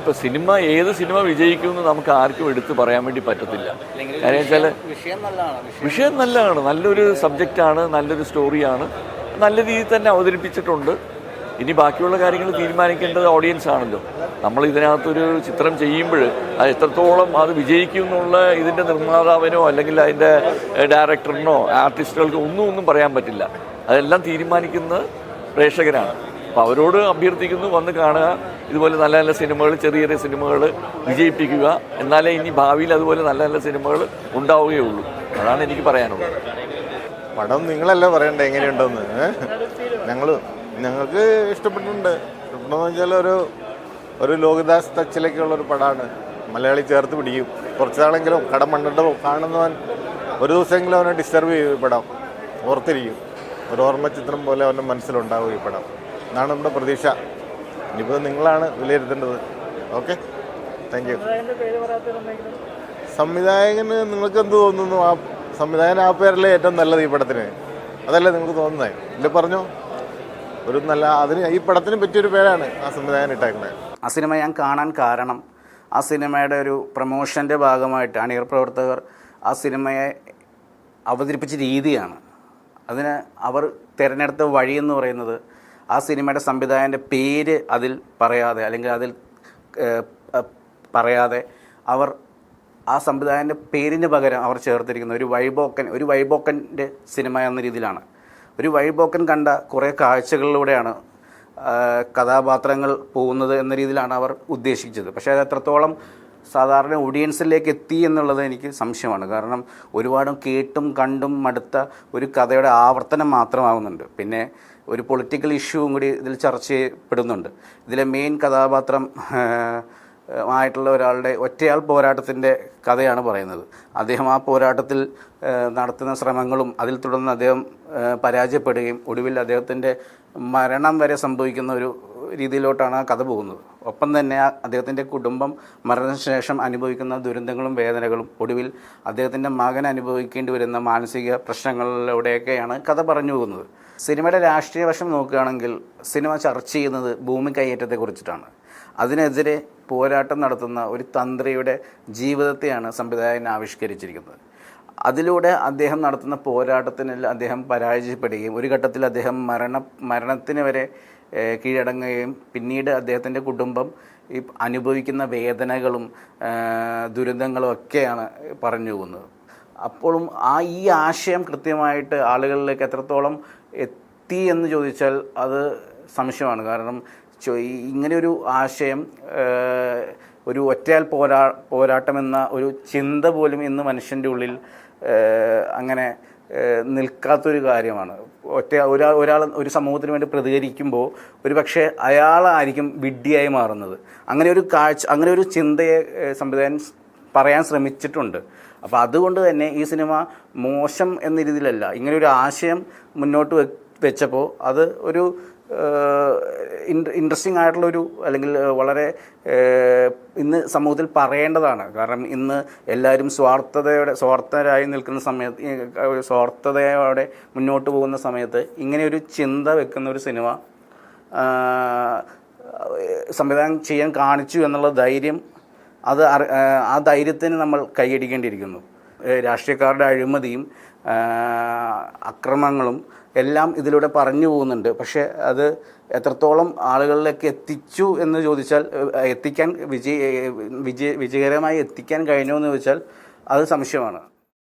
ഇപ്പൊ സിനിമ ഏത് സിനിമ വിജയിക്കുമെന്ന് നമുക്ക് ആർക്കും എടുത്തു പറയാൻ വേണ്ടി പറ്റത്തില്ല. കാര്യം വെച്ചാൽ വിഷയം നല്ലതാണ്. വിഷയം വിഷയം നല്ലതാണ്. നല്ലൊരു സബ്ജക്റ്റാണ് നല്ലൊരു സ്റ്റോറിയാണ്. നല്ല രീതിയിൽ തന്നെ അവതരിപ്പിച്ചിട്ടുണ്ട്. ഇനി ബാക്കിയുള്ള കാര്യങ്ങൾ തീരുമാനിക്കേണ്ടത് ഓഡിയൻസ് ആണല്ലോ. നമ്മൾ ഇതിനകത്തൊരു ചിത്രം ചെയ്യുമ്പോൾ അത് എത്രത്തോളം അത് വിജയിക്കും എന്നുള്ള ഇതിന്റെ നിർമ്മാതാവിനോ അല്ലെങ്കിൽ അതിന്റെ ഡയറക്ടറിനോ ആർട്ടിസ്റ്റുകൾക്കോ ഒന്നും ഒന്നും പറയാൻ പറ്റില്ല. അതെല്ലാം തീരുമാനിക്കുന്നത് പ്രേക്ഷകരാണ്. അപ്പോൾ അവരോട് അഭ്യർത്ഥിക്കുന്നു വന്ന് കാണുക. ഇതുപോലെ നല്ല നല്ല സിനിമകൾ ചെറിയ ചെറിയ സിനിമകൾ വിജയിപ്പിക്കുക. എന്നാലേ ഇനി ഭാവിയിൽ അതുപോലെ നല്ല നല്ല സിനിമകൾ ഉണ്ടാവുകയുള്ളൂ. അതാണ് എനിക്ക് പറയാനുള്ളത്. പടം നിങ്ങളല്ലേ പറയണ്ടേ എങ്ങനെയുണ്ടെന്ന്? ഞങ്ങൾ ഞങ്ങൾക്ക് ഇഷ്ടപ്പെട്ടിട്ടുണ്ട്. ഇഷ്ടപ്പെട്ടെന്ന് വെച്ചാൽ ഒരു ഒരു ലോകദാസ് ടച്ചിലേക്കുള്ള ഒരു പടമാണ് മലയാളി ചേർത്ത് പിടിക്കും. കുറച്ച് നാളെങ്കിലും കടം മണ്ണിട്ട് കാണുന്നവൻ ഒരു ദിവസമെങ്കിലും അവനെ ഡിസ്റ്റർബ് ചെയ്യും ഈ പടം. ഓർത്തിരിക്കും. ഒരു ഓർമ്മ ചിത്രം പോലെ അവന്റെ മനസ്സിലുണ്ടാവും ഈ പടം. എന്നാണ് നമ്മുടെ പ്രതീക്ഷ. ഇനിയിപ്പോൾ നിങ്ങളാണ് വിലയിരുത്തേണ്ടത്. ഓക്കെ? താങ്ക് യു സംവിധായകന് നിങ്ങൾക്ക് എന്ത് തോന്നുന്നു? ആ സംവിധായകൻ ആ പേരല്ലേ ഏറ്റവും നല്ലത് ഈ പടത്തിന്? അതല്ലേ നിങ്ങൾക്ക് തോന്നുന്നത് ഇല്ല പറഞ്ഞോ. ഒരു നല്ല അതിന് ഈ പടത്തിന് പറ്റിയൊരു പേരാണ് ആ സംവിധായകൻ ഇട്ടേക്കുന്നത്. ആ സിനിമ ഞാൻ കാണാൻ കാരണം ആ സിനിമയുടെ ഒരു പ്രൊമോഷന്റെ ഭാഗമായിട്ട് അണിയർ പ്രവർത്തകർ ആ സിനിമയെ അവതരിപ്പിച്ച രീതിയാണ്. അതിന് അവർ തിരഞ്ഞെടുത്ത വഴി എന്ന് പറയുന്നത് ആ സിനിമയുടെ സംവിധായകന്റെ പേര് അതിൽ പറയാതെ അല്ലെങ്കിൽ അതിൽ പറയാതെ അവർ ആ സംവിധായകന്റെ പേരിന് പകരം അവർ ചേർത്തിരിക്കുന്ന ഒരു വൈബോക്കൻ ഒരു വൈബോക്കന്റെ സിനിമ എന്ന രീതിയിലാണ്. ഒരു വൈബോക്കൻ കണ്ട കുറേ കാഴ്ചകളിലൂടെയാണ് കഥാപാത്രങ്ങൾ പോകുന്നത് എന്ന രീതിയിലാണ് അവർ ഉദ്ദേശിച്ചത്. പക്ഷേ അത് എത്രത്തോളം സാധാരണ ഓഡിയൻസിലേക്ക് എത്തി എന്നുള്ളത് എനിക്ക് സംശയമാണ്. കാരണം ഒരുപാടും കേട്ടും കണ്ടും മടുത്ത ഒരു കഥയുടെ ആവർത്തനം മാത്രമാകുന്നുണ്ട് പിന്നെ ഒരു പൊളിറ്റിക്കൽ ഇഷ്യൂവും കൂടി ഇതിൽ ചർച്ച ചെയ്യപ്പെടുന്നുണ്ട്. ഇതിലെ മെയിൻ കഥാപാത്രം ആയിട്ടുള്ള ഒരാളുടെ ഒറ്റയാൾ പോരാട്ടത്തിന്റെ കഥയാണ് പറയുന്നത്. അദ്ദേഹം ആ പോരാട്ടത്തിൽ നടത്തുന്ന ശ്രമങ്ങളും അതിൽ തുടർന്ന് അദ്ദേഹം പരാജയപ്പെടുകയും ഒടുവിൽ അദ്ദേഹത്തിന്റെ മരണം വരെ സംഭവിക്കുന്ന ഒരു രീതിയിലോട്ടാണ് ആ കഥ പോകുന്നത്. ഒപ്പം തന്നെ അദ്ദേഹത്തിന്റെ കുടുംബം മരണശേഷം അനുഭവിക്കുന്ന ദുരന്തങ്ങളും വേദനകളും ഒടുവിൽ അദ്ദേഹത്തിന്റെ മകൻ അനുഭവിക്കേണ്ടി വരുന്ന മാനസിക പ്രശ്നങ്ങളിലൂടെയൊക്കെയാണ് കഥ പറഞ്ഞു പോകുന്നത്. സിനിമയുടെ രാഷ്ട്രീയ വശം നോക്കുകയാണെങ്കിൽ സിനിമ ചർച്ച ചെയ്യുന്നത് ഭൂമി കയ്യേറ്റത്തെക്കുറിച്ചിട്ടാണ് അതിനെതിരെ പോരാട്ടം നടത്തുന്ന ഒരു തന്ത്രിയുടെ ജീവിതത്തെയാണ് സംവിധായകൻ ആവിഷ്കരിച്ചിരിക്കുന്നത്. അതിലൂടെ അദ്ദേഹം നടത്തുന്ന പോരാട്ടത്തിന് അദ്ദേഹം പരാജയപ്പെടുകയും ഒരു ഘട്ടത്തിൽ അദ്ദേഹം മരണ മരണത്തിന് വരെ കീഴടങ്ങുകയും പിന്നീട് അദ്ദേഹത്തിന്റെ കുടുംബം ഈ അനുഭവിക്കുന്ന വേദനകളും ദുരന്തങ്ങളും ഒക്കെയാണ് പറഞ്ഞു പോകുന്നത്. അപ്പോഴും ആ ഈ ആശയം കൃത്യമായിട്ട് ആളുകളിലേക്ക് എത്രത്തോളം എത്തി എന്ന് ചോദിച്ചാൽ അത് സംശയമാണ്. കാരണം ഇങ്ങനെയൊരു ആശയം ഒരു ഒറ്റയാൽ പോരാ പോരാട്ടം എന്ന ഒരു ചിന്ത പോലും ഇന്ന് മനുഷ്യന്റെ ഉള്ളിൽ അങ്ങനെ നിൽക്കാത്തൊരു കാര്യമാണ്. ഒറ്റ ഒരാൾ ഒരാൾ ഒരു സമൂഹത്തിന് വേണ്ടി പ്രതികരിക്കുമ്പോൾ ഒരു പക്ഷേ അയാളായിരിക്കും വിഡ്ഢിയായി മാറുന്നത്. അങ്ങനെ ഒരു കാഴ്ച അങ്ങനെ ഒരു ചിന്തയെ സംവിധാനം പറയാൻ ശ്രമിച്ചിട്ടുണ്ട്. അപ്പോൾ അതുകൊണ്ട് തന്നെ ഈ സിനിമ മോശം എന്ന രീതിയിലല്ല ഇങ്ങനെ ഒരു ആശയം മുന്നോട്ട് വെച്ചപ്പോൾ അത് ഒരു ഇൻട്രസ്റ്റിംഗ് ആയിട്ടുള്ളൊരു അല്ലെങ്കിൽ വളരെ ഇന്ന് സമൂഹത്തിൽ പറയേണ്ടതാണ്. കാരണം ഇന്ന് എല്ലാവരും സ്വാർത്ഥതയോടെ സ്വാർത്ഥരായി നിൽക്കുന്ന സമയത്ത് സ്വാർത്ഥതയോടെ മുന്നോട്ട് പോകുന്ന സമയത്ത് ഇങ്ങനെ ഒരു ചിന്ത വെക്കുന്ന ഒരു സിനിമ സംവിധാനം ചെയ്യാൻ കാണിച്ചു എന്നുള്ള ധൈര്യം അത് ആ ധൈര്യത്തിന് നമ്മൾ കൈയടിക്കേണ്ടിയിരിക്കുന്നു. രാഷ്ട്രീയക്കാരുടെ അഴിമതിയും അക്രമങ്ങളും എല്ലാം ഇതിലൂടെ പറഞ്ഞു പോകുന്നുണ്ട്. പക്ഷേ അത് എത്രത്തോളം ആളുകളിലേക്ക് എത്തിച്ചു എന്ന് ചോദിച്ചാൽ എത്തിക്കാൻ വിജയ വിജയ വിജയകരമായി എത്തിക്കാൻ കഴിഞ്ഞോ എന്ന് ചോദിച്ചാൽ അത് സംശയമാണ്.